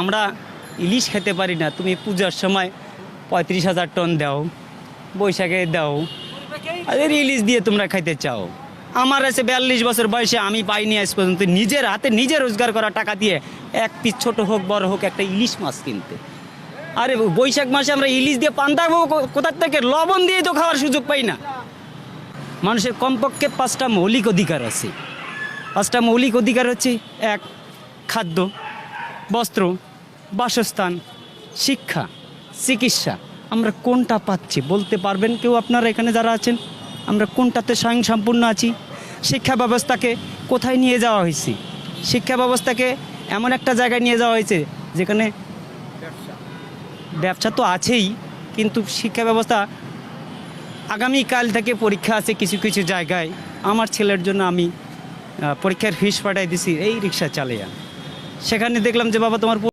আমরা ইলিশ খেতে পারি না। তুমি পূজার সময় পঁয়ত্রিশ হাজার টন দাও, বৈশাখে দাও। আর ইলিশ দিয়ে তোমরা খাইতে চাও। আমার আছে বিয়াল্লিশ বছর বয়সে, আমি পাইনি আজ পর্যন্ত। নিজের হাতে নিজে রোজগার করা টাকা দিয়ে এক পিস ছোট হোক, বড় হোক, একটা ইলিশ মাছ কিনতে। আরে, বৈশাখ মাসে আমরা ইলিশ দিয়ে পান্তা কোথার থেকে? লবণ দিয়ে তো খাওয়ার সুযোগ পাই না। মানুষের কমপক্ষে পাঁচটা মৌলিক অধিকার আছে। পাঁচটা মৌলিক অধিকার হচ্ছে এক, খাদ্য। বস্ত্র, বাসস্থান, শিক্ষা, চিকিৎসা, আমরা কোনটা পাচ্ছি? বলতে পারবেন কেউ আপনারা এখানে যারা আছেন? আমরা কোনটাতে স্বয়ং সম্পূর্ণ আছি? শিক্ষা ব্যবস্থাকে কোথায় নিয়ে যাওয়া হয়েছে? শিক্ষা ব্যবস্থাকে এমন একটা জায়গায় নিয়ে যাওয়া হয়েছে যেখানে ব্যবসা তো আছেই, কিন্তু শিক্ষা ব্যবস্থা আগামীকাল থেকে পরীক্ষা আছে কিছু কিছু জায়গায়। আমার ছেলের জন্য আমি পরীক্ষার ফিস পাঠাই দিছি, এই রিক্সা চালিয়ে। সেখানে দেখলাম যে বাবা তোমার